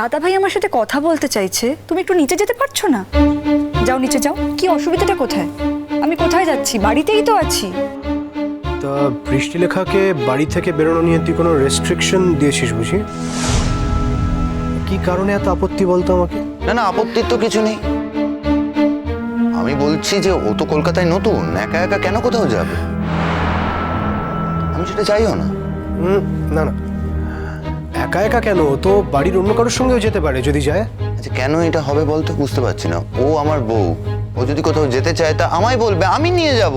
দাদা ভাই আমার সাথে কথা বলতে চাইছে তুমি একটু নিচে যেতে পারছ না? যাও নিচে যাও কি অসুবিধাটা কোথায়? আমি কোথায় যাচ্ছি? বাড়িতেই তো আছি। তা বৃষ্টিলেখাকে বাড়ি থেকে বেরোনো নিয়ে তুই কোনো রেস্ট্রিকশন দিয়েছিস বুঝি? কি কারণে এত আপত্তি বলতো আমাকে? না না আপত্তির তো কিছু নেই। আমি বলছি যে ও তো কলকাতায় নতুন একা একা কেন কোথাও যাবে? আমি সেটা চাইও না। হুম না না। একা একা কেন? তো বাড়ির অন্য কারোর সঙ্গেও যেতে পারে যদি যায়। আচ্ছা কেন এটা হবে বলতে বুঝতে পারছি না। ও আমার বউ। ও যদি কোথাও যেতে চায় তা আমায় বলবে আমি নিয়ে যাব।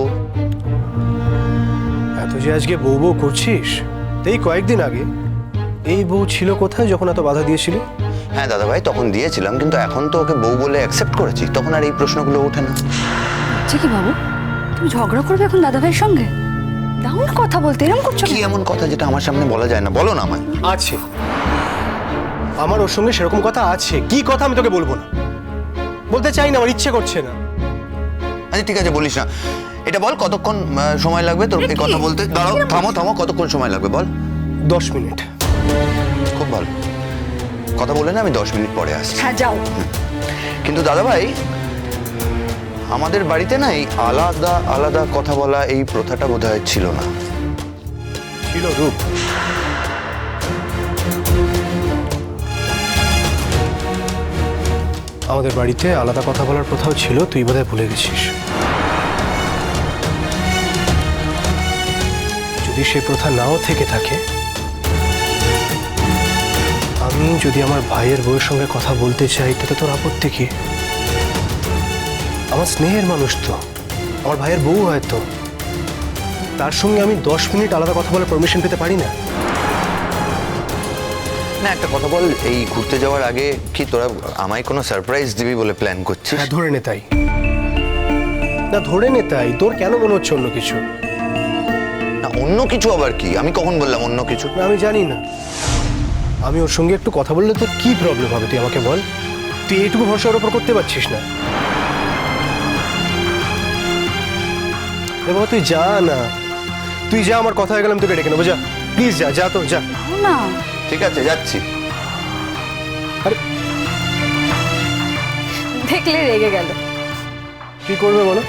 এত যে আজকে বউ বউ করছিস এই কয়েকদিন আগে। এই বউ ছিল কোথায় যখন এত বাধা দিয়েছিলি? হ্যাঁ দাদা ভাই তখন দিয়েছিলাম কিন্তু এখন তো ওকে বউ বলে অ্যাকসেপ্ট করেছি। তখন আর এই প্রশ্নগুলো ওঠে না। আচ্ছা কি বাবু তুমি ঝগড়া করবে এখন দাদা ভাইয়ের সঙ্গে? দাও কথা বলতে এরকম করছ কি এমন কথা যেটা আমার সামনে বলা যায় না? বলো না আমায়। আছে। আমার ওর সঙ্গে সেরকম কথা আছে। কি কথা আমি তোকে বলব না? বলতে চাই না আমার ইচ্ছে করছে না। আচ্ছা ঠিক আছে বলিস না। এটা বল কতক্ষণ আহ, সময় লাগবে তোর এই কথা বলতে? দাঁড়াও থামো থামো কতক্ষণ সময় লাগবে বল? দশ মিনিট। খুব ভালো। কথা বলে না আমি দশ মিনিট পরে আসছি। হ্যাঁ যাও। কিন্তু দাদা ভাই আমাদের বাড়িতে না এই আলাদা আলাদা কথা বলা এই প্রথাটা বোধ ছিল না। ছিল রূপ। আমাদের বাড়িতে আলাদা কথা বলার প্রথাও ছিল তুই বোধহয় ভুলে গেছিস। যদি সে প্রথা নাও থেকে থাকে আমি যদি আমার ভাইয়ের বউয়ের সঙ্গে কথা বলতে চাই তাতে তোর আপত্তি কি? আমার স্নেহের মানুষ তো আমার ভাইয়ের বউ হয়তো তার সঙ্গে আমি দশ মিনিট আলাদা কথা বলার পারমিশন পেতে পারি না? না একটা কথা বল এই ঘুরতে যাওয়ার আগে কি তোরা আমায় কোনো সারপ্রাইজ দিবি বলে প্ল্যান করছিস? হ্যাঁ ধরে নে তাই। না ধরে নে তাই। তোর কেন মনে হচ্ছে অন্য কিছু? না অন্য কিছু আবার কি? আমি কখন বললাম অন্য কিছু? না আমি জানি না। আমি ওর সঙ্গে একটু কথা বললে তোর কি প্রবলেম হবে তুই আমাকে বল? তুই এইটুকু ভরসা ওর ওপর করতে পারছিস না। বাবা তুই যা না। তুই যা আমার কথা হয়ে গেলাম তোকে ডেকে নেব। যা প্লিজ যা যা তো যা। না। ঠিক আছে যাচ্ছি। আরে। দেখলে রেগে গেল। কি করবে বলো?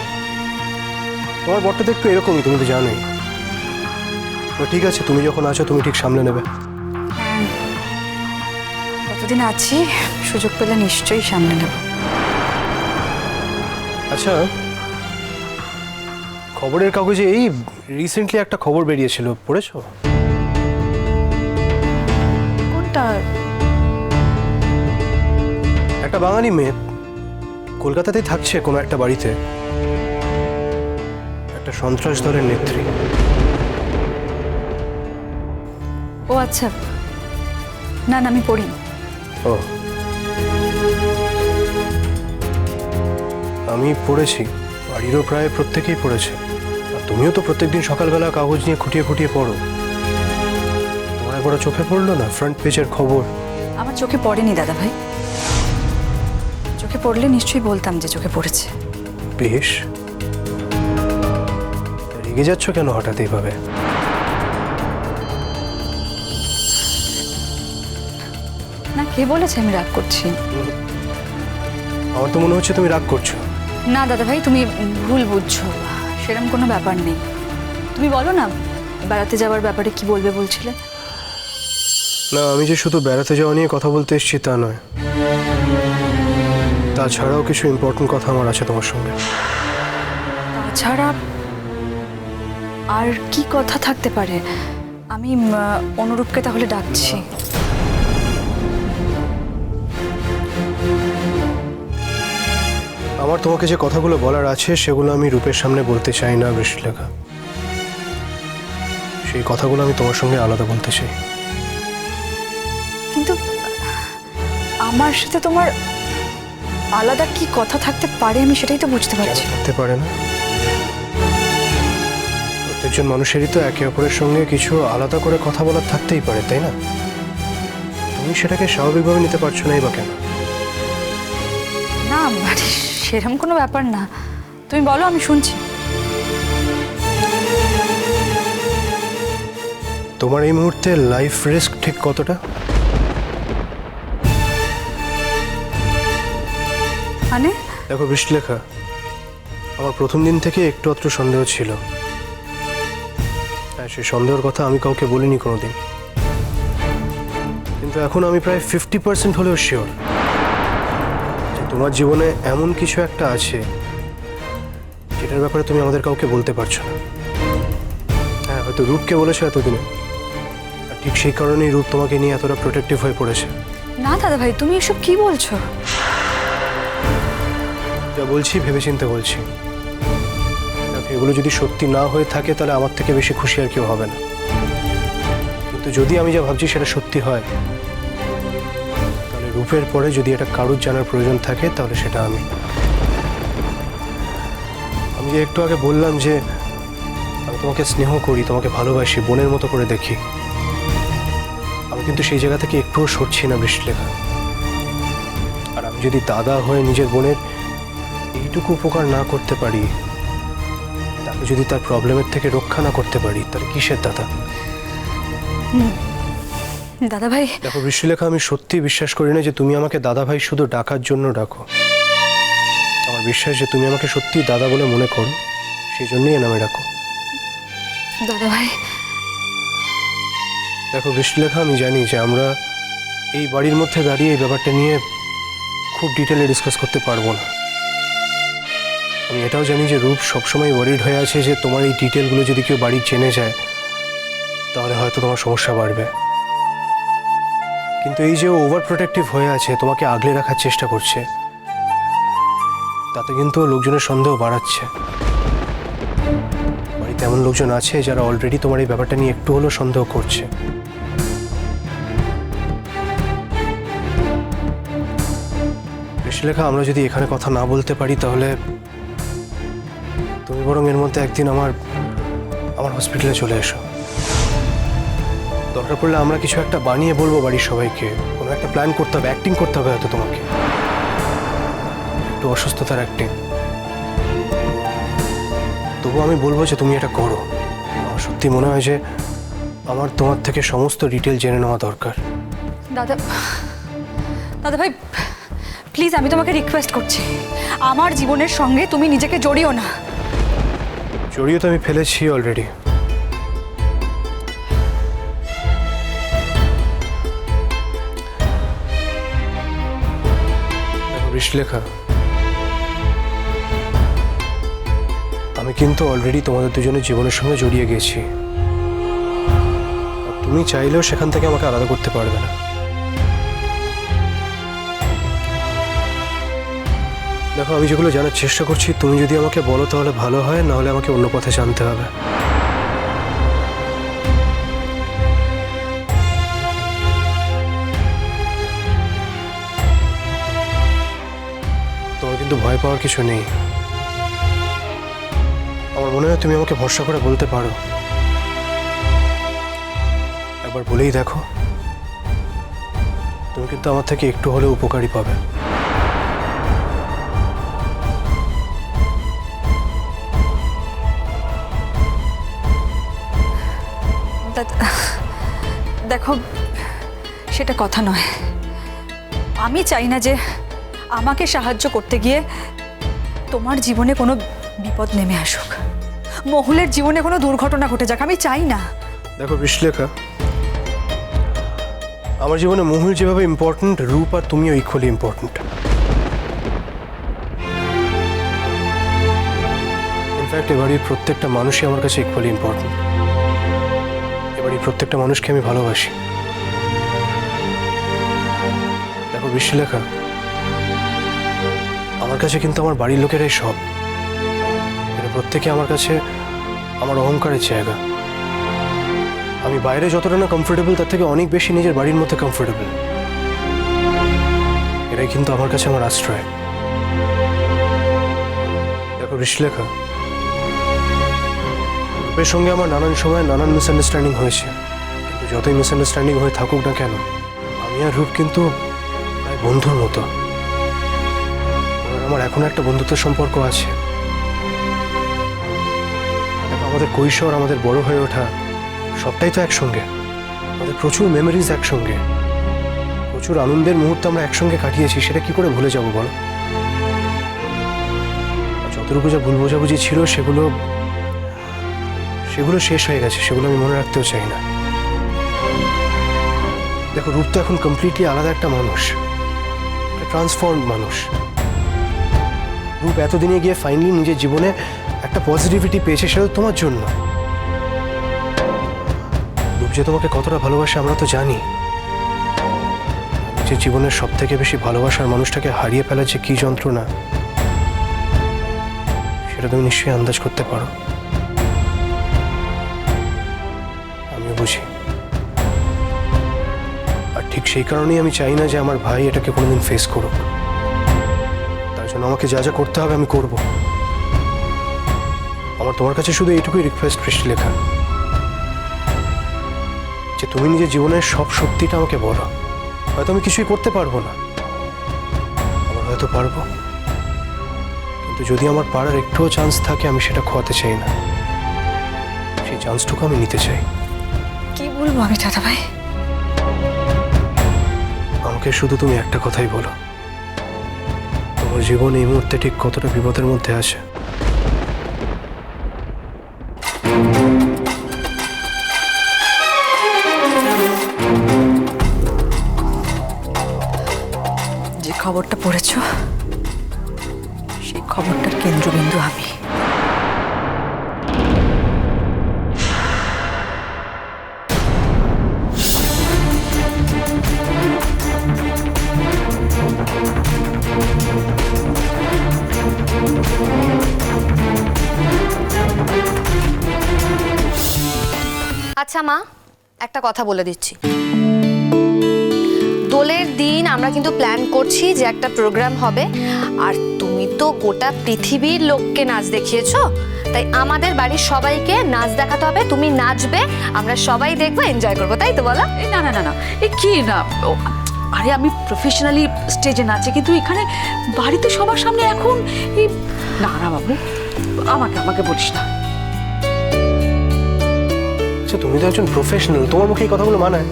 তোমার বরটা তো একটু এরকমই তুমি তো জানোই। তো ঠিক আছে তুমি যখন আছো তুমি ঠিক সামলে নেবে। হ্যাঁ। কতদিন আছি সুযোগ পেলে নিশ্চয়ই সামনে নেব। আচ্ছা খবরের কাগজে এই রিসেন্টলি একটা খবর বেরিয়েছিল পড়েছো? কোনটা? একটা বাঙালি মেয়ে কলকাতাতেই থাকছে কোনো একটা বাড়িতে। একটা সন্ত্রাস দলের নেত্রী। ও আচ্ছা। না না আমি পড়ি। ও। আমি পড়েছি বাড়িরও প্রায় প্রত্যেকেই পড়েছে। তুমিও তো প্রত্যেকদিন সকালবেলা কাগজ নিয়ে খুঁটিয়ে খুঁটিয়ে পড়ো। তোমার একবার চোখে পড়ল না ফ্রন্ট পেজের খবর? আমার চোখে পড়েনি দাদা ভাই। চোখে পড়লে নিশ্চয়ই বলতাম যে চোখে পড়েছে। বেশ। রেগে যাচ্ছ কেন হঠাৎ এইভাবে? না কে বলেছে আমি রাগ করছি? আমার তো মনে হচ্ছে তুমি রাগ করছ। না দাদা ভাই তুমি ভুল বুঝছ। সেরকম কোনো ব্যাপার নেই। তুমি বলো না বেড়াতে যাওয়ার ব্যাপারে কি বলবে বলছিলে? না আমি যে শুধু বেড়াতে যাওয়া নিয়ে কথা বলতে এসেছি তা নয়। তাছাড়াও কিছু ইম্পর্টেন্ট কথা আমার আছে তোমার সঙ্গে। তাছাড়া আর কি কথা থাকতে পারে? আমি অনুরূপকে তাহলে ডাকছি। আমার তোমাকে যে কথাগুলো বলার আছে সেগুলো আমি রূপের সামনে বলতে চাই না বৃষ্টিলেখা। সেই কথাগুলো আমি তোমার সঙ্গে আলাদা বলতে চাই। কিন্তু আমার সাথে তোমার আলাদা কি কথা থাকতে পারে আমি সেটাই তো বুঝতে পারছি করতে পারে না? প্রত্যেকজন মানুষেরই তো একে অপরের সঙ্গে কিছু আলাদা করে কথা বলার থাকতেই পারে তাই না? তুমি সেটাকে স্বাভাবিকভাবে নিতে পারছ না বা কেন? না মানে সেরকম কোনো ব্যাপার না। তুমি বলো আমি শুনছি। তোমার এই মুহূর্তে লাইফ রিস্ক ঠিক কতটা? মানে? দেখো বিশ্লেখা আমার প্রথম দিন থেকে একটু অত্র সন্দেহ ছিল। হ্যাঁ সেই সন্দেহের কথা আমি কাউকে বলিনি কোনোদিন। কিন্তু এখন আমি প্রায় ফিফটি পার্সেন্ট হলেও শিওর তোমার জীবনে এমন কিছু একটা আছে যেটার ব্যাপারে তুমি আমাদের কাউকে বলতে পারছ না। হ্যাঁ হয়তো রূপকে বলেছ এতদিনে আর ঠিক সেই কারণেই রূপ তোমাকে নিয়ে এতটা প্রোটেক্টিভ হয়ে পড়েছে। না দাদা ভাই তুমি এসব কি বলছো? যা বলছি ভেবেচিন্তে বলছি। দেখো এগুলো যদি সত্যি না হয়ে থাকে তাহলে আমার থেকে বেশি খুশি আর কেউ হবে না। কিন্তু যদি আমি যা ভাবছি সেটা সত্যি হয় তাহলে রূপের পরে যদি এটা কারুর জানার প্রয়োজন থাকে, তাহলে সেটা আমি আমি যে একটু আগে বললাম যে আমি তোমাকে স্নেহ করি, তোমাকে ভালোবাসি, বোনের মতো করে দেখি। আমি কিন্তু সেই জায়গা থেকে একটুও সরছি না বৃষ্টিলেখা। আর আমি যদি দাদা হয়ে নিজের বোনের এইটুকু উপকার না করতে পারি, তাকে যদি তার প্রবলেমের থেকে রক্ষা না করতে পারি, তাহলে কিসের দাদা? দাদা ভাই দেখো বৃষ্টিলেখা আমি সত্যি বিশ্বাস করি না যে তুমি আমাকে দাদা ভাই শুধু ডাকার জন্য ডাকো। আমার বিশ্বাস যে তুমি আমাকে সত্যি দাদা বলে মনে করো সেই জন্যই এ নামে ডাকো। দাদা ভাই দেখো বৃষ্টিলেখা আমি জানি যে আমরা এই বাড়ির মধ্যে দাঁড়িয়ে এই ব্যাপারটা নিয়ে খুব ডিটেলে ডিসকাস করতে পারব না। আমি এটাও জানি যে রূপ সবসময় ওয়ারিড হয়ে আছে যে তোমার এই ডিটেলগুলো যদি কেউ বাড়ি জেনে যায় তাহলে হয়তো তোমার সমস্যা বাড়বে। কিন্তু এই যে ওভার প্রোটেক্টিভ হয়ে আছে, তোমাকে আগলে রাখার চেষ্টা করছে। তাতে কিন্তু লোকজনের সন্দেহ বাড়াচ্ছে। বাড়িতে এমন লোকজন আছে যারা অলরেডি তোমার এই ব্যাপারটা নিয়ে একটু হলেও সন্দেহ করছে। লেখা আমরা যদি এখানে কথা না বলতে পারি তাহলে তুমি বরং এর মধ্যে একদিন আমার আমার হসপিটালে চলে এসো। দরকার পড়লে আমরা কিছু একটা বানিয়ে বলব বাড়ির সবাইকে। কোনো একটা প্ল্যান করতে হবে অ্যাক্টিং করতে হবে হয়তো তোমাকে। একটু অসুস্থতার অ্যাক্টিং তবু আমি বলব যে তুমি এটা করো। আমার সত্যি মনে হয় যে আমার তোমার থেকে সমস্ত ডিটেল জেনে নেওয়া দরকার। দাদা দাদা ভাই প্লিজ আমি তোমাকে রিকোয়েস্ট করছি। আমার জীবনের সঙ্গে তুমি নিজেকে জড়িও না। জড়িয়ে তো আমি ফেলেছি অলরেডি লেখা। আমি কিন্তু অলরেডি তোমাদের দুজনের জীবনের সঙ্গে জড়িয়ে গেছি তুমি চাইলেও সেখান থেকে আমাকে আলাদা করতে পারবে না। দেখো, আমি যেগুলো জানার চেষ্টা করছি, তুমি যদি আমাকে বলো তাহলে ভালো হয়, নাহলে আমাকে অন্য পথে জানতে হবে। তোমার কিন্তু ভয় পাওয়ার কিছু নেই। আমার মনে হয় তুমি আমাকে ভরসা করে বলতে পারো। একবার বলেই দেখো। তুমি কিন্তু আমার থেকে একটু হলেও উপকারী পাবে। দেখো, সেটা কথা নয়। আমি চাই না যে আমাকে সাহায্য করতে গিয়ে তোমার জীবনে কোনো বিপদ নেমে আসুক। মহুলের জীবনে কোনো দুর্ঘটনা ঘটে যাক, আমি চাই না। দেখো বৃষ্লেখা আমার জীবনে মহুল যেভাবে ইম্পর্ট্যান্ট রূপ আর তুমিও ইকুয়ালি ইম্পর্ট্যান্ট ইনফ্যাক্ট এবাড়ির প্রত্যেকটা মানুষই আমার কাছে ইকুয়ালি ইম্পর্ট্যান্ট এবাড়ির প্রত্যেকটা মানুষকে আমি ভালোবাসি। দেখো বৃষ্টিলেখা আমার কাছে কিন্তু আমার বাড়ির লোকেরাই সব। এরা প্রত্যেকে আমার কাছে আমার অহংকারের জায়গা। আমি বাইরে যতটা না কমফোর্টেবল তার থেকে অনেক বেশি নিজের বাড়ির মধ্যে কমফোর্টেবল এরাই কিন্তু আমার কাছে আমার আশ্রয়। দেখো ঋষলেখা রূপের সঙ্গে আমার নানান সময় নানান মিসআন্ডারস্ট্যান্ডিং হয়েছে। কিন্তু যতই মিসআন্ডারস্ট্যান্ডিং হয়ে থাকুক না কেন, আমি আর রূপ কিন্তু বন্ধুর মতো। আমার এখন একটা বন্ধুত্বের সম্পর্ক আছে। আমাদের কৈশোর, আমাদের বড় হয়ে ওঠা, সবটাই তো একসঙ্গে। আমাদের প্রচুর মেমোরিজ একসঙ্গে। প্রচুর আনন্দের মুহূর্ত আমরা একসঙ্গে কাটিয়েছি, সেটা কি করে ভুলে যাব বলো? যতটুকু যা ভুল বোঝাবুঝি ছিল, সেগুলো সেগুলো শেষ হয়ে গেছে, সেগুলো আমি মনে রাখতেও চাই না। দেখো, রূপ তো এখন কমপ্লিটলি আলাদা একটা মানুষ। ট্রান্সফর্ম মানুষ। রূপ এতদিনে গিয়ে ফাইনালি নিজের জীবনে একটা পজিটিভিটি পেয়েছে সেটা তোমার জন্য। রূপ যে তোমাকে কতটা ভালোবাসে আমরা তো জানি। যে জীবনের সব থেকে বেশি ভালোবাসার মানুষটাকে হারিয়ে ফেলার যে কি যন্ত্রণা, সেটা তুমি নিশ্চয়ই আন্দাজ করতে পারো। আমিও বুঝি। আর ঠিক সেই কারণেই আমি চাই না যে আমার ভাই এটাকে কোনোদিন ফেস করুক। আমাকে যা যা করতে হবে আমি করব। আমার তোমার কাছে শুধু এইটুকুই রিকোয়েস্ট বৃষ্টি লেখা। যে তুমি নিজের জীবনের সব সত্যিটা আমাকে বলো। হয়তো আমি কিছুই করতে পারব না। আবার হয়তো পারব। কিন্তু যদি আমার পাড়ার একটুও চান্স থাকে আমি সেটা খোয়াতে চাই না। সেই চান্সটুকু আমি নিতে চাই। কি বলব আমি দাদা ভাই আমাকে শুধু তুমি একটা কথাই বলো। তোমার জীবন এই মুহূর্তে ঠিক কতটা বিপদের মধ্যে আসে যে খবরটা পড়েছ, সেই খবরটার কেন্দ্রবিন্দু আমি। আচ্ছা মা একটা কথা বলে দিচ্ছি। দোলের দিন আমরা কিন্তু প্ল্যান করছি যে একটা প্রোগ্রাম হবে। আর তুমি তো গোটা পৃথিবীর লোককে নাচ দেখিয়েছো। তাই আমাদের বাড়ির সবাইকে নাচ দেখাতে হবে তুমি নাচবে আমরা সবাই দেখব এনজয় করব তাই তো বলো? না না না না এ কি না ও, আরে আমি প্রফেশনালি স্টেজে নাচি কিন্তু এখানে বাড়িতে সবার সামনে এখন এই না না বাবু আমাকে আমাকে বলিস না। আচ্ছা তুমি তো একজন প্রফেশনাল তোমার মুখে এই কথাগুলো মানায়।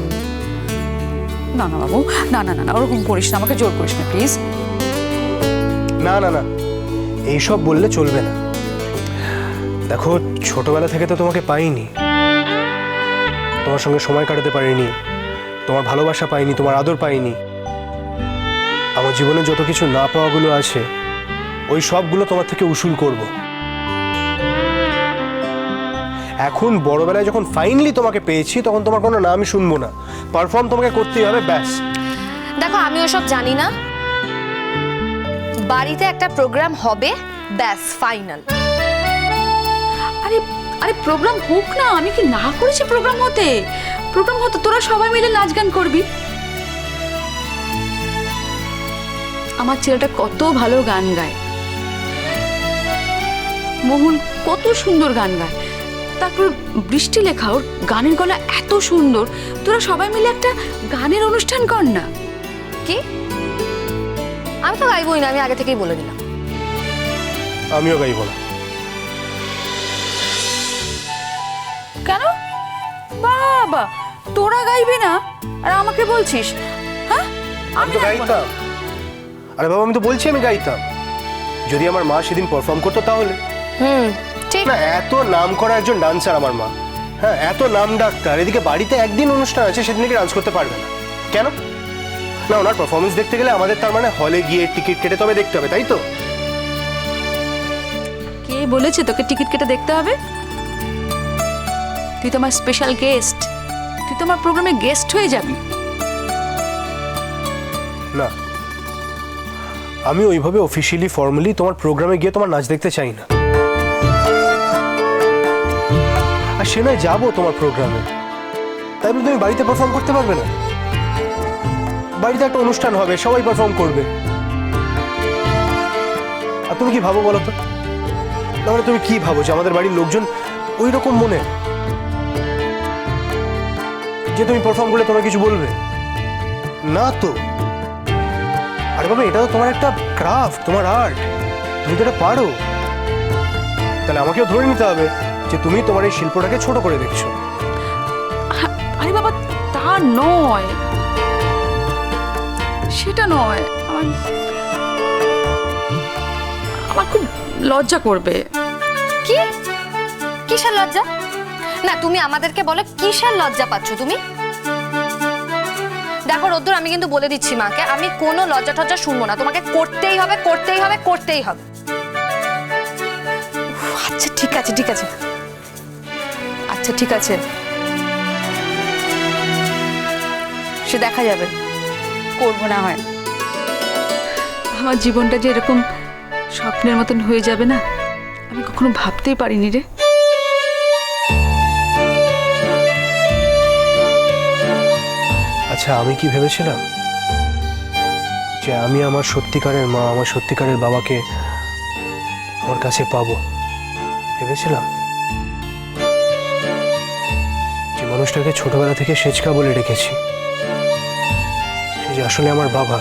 না না বাবু না না না না ওরকম করিস না আমাকে জোর করিস না প্লিজ না না না এইসব বললে চলবে না। দেখো ছোটবেলা থেকে তো তোমাকে পাইনি। তোমার সঙ্গে সময় কাটাতে পারিনি। তোমার ভালোবাসা পাইনি তোমার আদর পাইনি। আমার জীবনে যত কিছু না পাওয়াগুলো আছে ওই সবগুলো তোমার থেকে উসুল করব। এখন বড়বেলায় যখন ফাইনালি তোমাকে পেয়েছি তখন তোমার কোনো নামই শুনব না। পারফর্ম তোমাকে করতেই হবে ব্যাস। দেখো আমি ওসব জানি না। বাড়িতে একটা প্রোগ্রাম হবে ব্যাস ফাইনাল আরে আরে প্রোগ্রাম হোক না আমি কি না করেছি প্রোগ্রাম হতে? প্রোগ্রাম হতে তোরা সবাই মিলে নাচ গান করবি। আমার ছেলেটা কত ভালো গান গায়। মোহন কত সুন্দর গান গায়। তারপর বৃষ্টি লেখা ওর গানের গলা এত সুন্দর। তোরা সবাই মিলে একটা গানের অনুষ্ঠান কর না। কি? আমি তো গাইবই না আমি আগে থেকেই বলে দিলাম। আমিও গাইব না। কেন? বাবা তোরা গাইবি না? আর আমাকে বলছিস হ্যাঁ? আমি তো গাইতাম। আরে বাবা আমি তো বলছি আমি গাইতাম। যদি আমার মা সেদিন পারফর্ম করতো তাহলে। হুম। ঠিক। না এত নাম করা একজন ডান্সার আমার মা। হ্যাঁ এত নাম ডাক্তার। এদিকে বাড়িতে একদিন অনুষ্ঠান আছে সেদিনকে ডান্স করতে পারবে না। কেন? না ওনার পারফরমেন্স দেখতে গেলে আমাদের তার মানে হলে গিয়ে টিকিট কেটে তবে দেখতে হবে তাই তো? কে বলেছে তোকে টিকিট কেটে দেখতে হবে? তুই তো আমার স্পেশাল গেস্ট তুই তো আমার প্রোগ্রামে গেস্ট হয়ে যাবি। না। আমি ওইভাবে অফিসিয়ালি ফর্মালি তোমার প্রোগ্রামে গিয়ে তোমার নাচ দেখতে চাই না। আর সে নয় যাব তোমার প্রোগ্রামে তাই বলে তুমি বাড়িতে পারফর্ম করতে পারবে না? বাড়িতে একটা অনুষ্ঠান হবে, সবাই পারফর্ম করবে। আর তুমি কি ভাবো বলো তো? তাহলে তুমি কি ভাবো যে আমাদের বাড়ির লোকজন ওই রকম মনে? যে তুমি পারফর্ম করলে তোমার কিছু বলবে? না তো। আরে বাবা, এটা তো তোমার একটা ক্রাফট তোমার আর্ট তুমি তো এটা পারো। তাহলে আমাকেও ধরে নিতে হবে। যে তুমি তোমার এই শিল্পটাকে ছোট করে দেখছ। আরে বাবা তা নয়। সেটা নয় আমার আমার খুব লজ্জা করবে। কি? কিসের লজ্জা? না তুমি আমাদেরকে বলো কিসের লজ্জা পাচ্ছ তুমি? দেখো রোদ্দুর আমি কিন্তু বলে দিচ্ছি মাকে আমি কোনো লজ্জা টজ্জা শুনব না। তোমাকে করতেই হবে করতেই হবে করতেই হবে। আচ্ছা ঠিক আছে ঠিক আছে। আচ্ছা ঠিক আছে। সে দেখা যাবে। করব না হয়। আমার জীবনটা যে এরকম স্বপ্নের মতন হয়ে যাবে না, আমি কখনো ভাবতেই পারিনি রে। আচ্ছা আমি কি ভেবেছিলাম যে আমি আমার সত্যিকারের মা, আমার সত্যিকারের বাবাকে আমার কাছে পাবো? ভেবেছিলাম? মানুষটাকে ছোটবেলা থেকে সেচকা বলে রেখেছি যে আসলে আমার বাবা,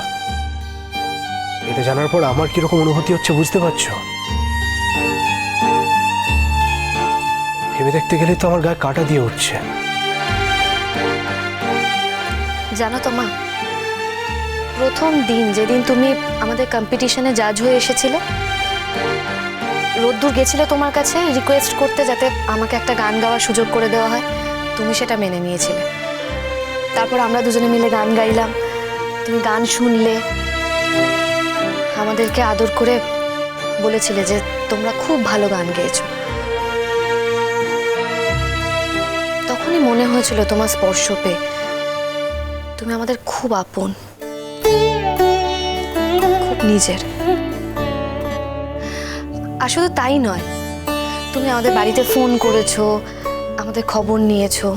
এটা জানার পর আমার কীরকম অনুভূতি হচ্ছে বুঝতে পারছ? ভেবে দেখতে গেলে তো আমার গায়ে কাটা দিয়ে উঠছে। জানো তো মা, প্রথম দিন যেদিন তুমি আমাদের কম্পিটিশনে জাজ হয়ে এসেছিলে, রোদ্দুর গেছিল তোমার কাছে রিকোয়েস্ট করতে যাতে আমাকে একটা গান গাওয়ার সুযোগ করে দেওয়া হয়। তুমি সেটা মেনে নিয়েছিলে। তারপর আমরা দুজনে মিলে গান গাইলাম। তুমি গান শুনলে, আমাদেরকে আদর করে বলেছিলে যে তোমরা খুব ভালো গান গেয়েছো। তখনই মনে হয়েছিল তোমার স্পর্শ পেয়ে তুমি আমাদের খুব আপন, খুব নিজের। আর শুধু তাই নয়, তুমি আমাদের বাড়িতে ফোন করেছ আমাদের খবর নিয়েছো।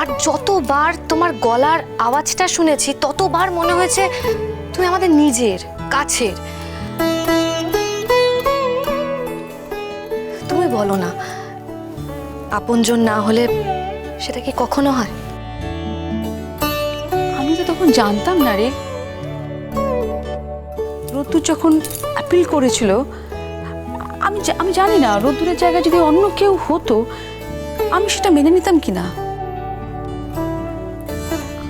আর যতবার তোমার গলার আওয়াজটা শুনেছি, ততবার মনে হয়েছে তুমি আমাদের নিজের, কাছের। তুমি বলো না, আপনজন না হলে সেটা কি কখনো হয়? আমি তো তখন জানতাম না রে। রোদ্দুর যখন অ্যাপিল করেছিল, আমি আমি জানি না, রোদ্দুরের জায়গায় যদি অন্য কেউ হতো আমি সেটা মেনে নিতাম কি না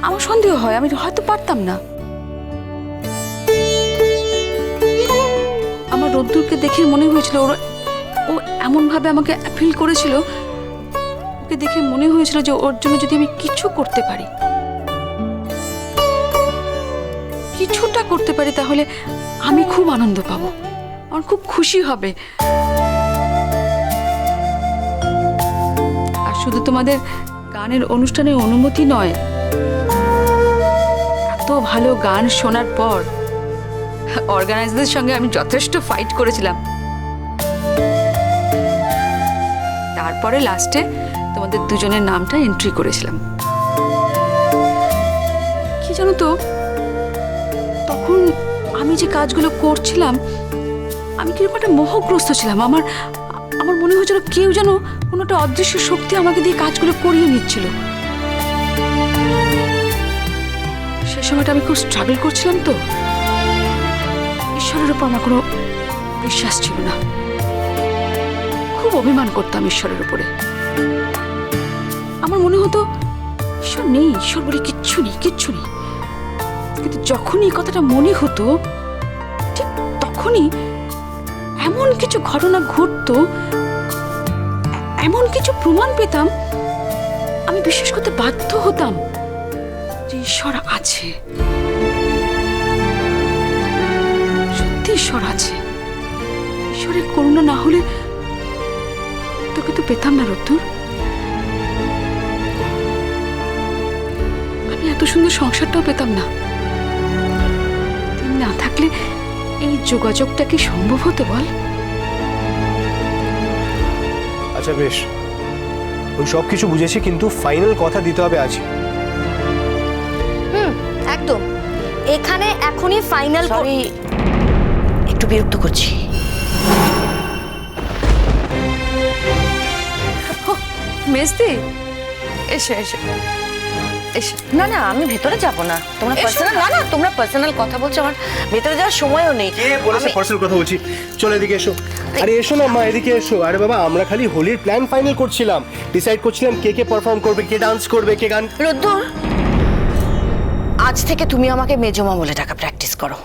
আমার সন্দেহ হয়, আমি হয়তো পারতাম না। আমার রোদ্দুরকে দেখে মনে হয়েছিল ওর ও এমনভাবে আমাকে অ্যাপিল করেছিল। ওকে দেখে মনে হয়েছিল যে ওর জন্য যদি আমি কিছু করতে পারি। কিছুটা করতে পারি তাহলে আমি খুব আনন্দ পাবো। আমার খুব খুশি হবে। শুধু তোমাদের গানের অনুষ্ঠানের অনুমতি নয়, এত ভালো গান শোনার পর অর্গানাইজারদের সঙ্গে আমি যথেষ্ট ফাইট করেছিলাম। তারপরে লাস্টে তোমাদের দুজনের নামটা এন্ট্রি করেছিলাম। কি জানো তো, তখন আমি যে কাজগুলো করছিলাম, আমি কীরকম একটা মোহগ্রস্ত ছিলাম। আমার আমার মনে হয়েছিল কেউ যেন কোনো একটা অদৃশ্য শক্তি আমাকে দিয়ে কাজগুলো করিয়ে নিচ্ছিল। সে সময়টা আমি খুব স্ট্রাগল করছিলাম তো। ঈশ্বরের উপর আমার কোনো বিশ্বাস ছিল না। খুব অভিমান করতাম ঈশ্বরের উপরে। আমার মনে হতো, ঈশ্বর নেই, ঈশ্বর বলে কিচ্ছু নেই কিচ্ছু নেই। কিন্তু যখনই কথাটা মনে হতো, ঠিক তখনই এমন কিছু ঘটনা ঘটতো এমন কিছু প্রমাণ পেতাম, আমি বিশ্বাস করতে বাধ্য হতাম যে ঈশ্বর আছে। সত্যি ঈশ্বর আছে। ঈশ্বরের করুণা না হলে তোকে তো পেতাম না, রত্তুর। আমি এত সুন্দর সংসারটাও পেতাম না। তিনি না থাকলে এই যোগাযোগটা কি সম্ভব হতো বল? আচ্ছা বেশ। ওই সব কিছু বুঝেছি কিন্তু ফাইনাল কথা দিতে হবে আজ হুম একদম। এখানে এখনই ফাইনাল সরি একটু বিরক্ত করছি। মেজদি এসে এসে। এসে। না না আমি ভেতরে যাব না। তোমরা পার্সোনাল না। না তোমরা পার্সোনাল কথা বলছো আমার ভেতরে যাওয়ার সময়ও নেই। কে বলেছে পার্সোনাল কথা বলছি? চলো এদিকে এসো। আরে এসো না মা এদিকে এসো। আরে বাবা আমরা খালি হোলির প্ল্যান ফাইনাল করছিলাম। ডিসাইড করছিলাম কে কে পারফর্ম করবে কে ডান্স করবে কে গান রুদ্র আজ থেকে তুমি আমাকে মেজমা বলে টাকা প্র্যাকটিস করো।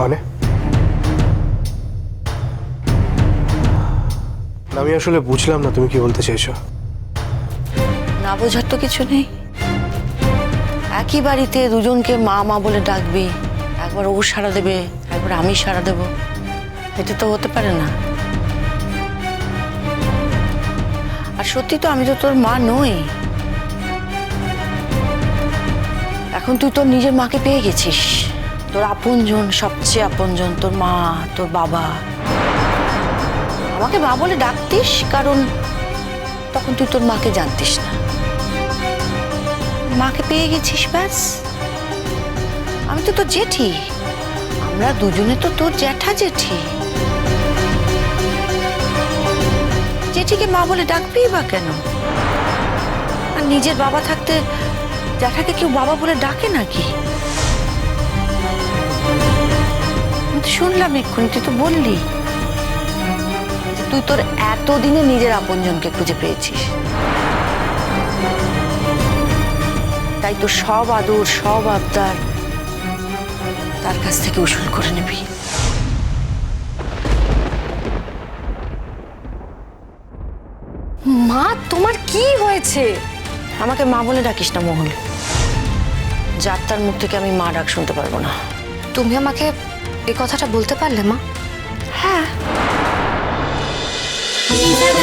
মানে? আমি আসলে বুঝলাম না তুমি কি বলতে চাইছো। না বোঝার তো কিছু নেই। একই বাড়িতে দুজনকে মা মা বলে ডাকবি। একবার ও সারা দেবে, একবার আমি সারা দেব। এটা তো হতে পারে না। আর সত্যি তো আমি তো তোর মা নই। এখন তুই তোর নিজের মাকে পেয়ে গেছিস। তোর আপনজন, সবচেয়ে আপনজন, তোর মা, তোর বাবা। আমাকে মা বলে ডাকতিস, কারণ তখন তুই তোর মাকে জানতিস না। মাকে পেয়ে গেছিস, ব্যাস। আমি তো তোর জেঠি। আমরা দুজনে তো তোর জ্যাঠা জেঠি। জেঠিকে মা বলে ডাকবি বা কেন? আর নিজের বাবা থাকতে জ্যাঠাকে কেউ বাবা বলে ডাকে নাকি? তো শুনলাম এক্ষুনি, তুই তো বললি তুই তোর এতদিনে নিজের আপনজনকে খুঁজে পেয়েছিস। তাই তো সব আদর সব আবদার তার কাছ থেকে উসুল করে নিবি। মা তোমার কি হয়েছে? আমাকে মা বলে ডাকিস না মোহন যার তার মুখ থেকে আমি মা ডাক শুনতে পারব না। তুমি আমাকে এই কথাটা বলতে পারলে মা? হ্যাঁ। চলো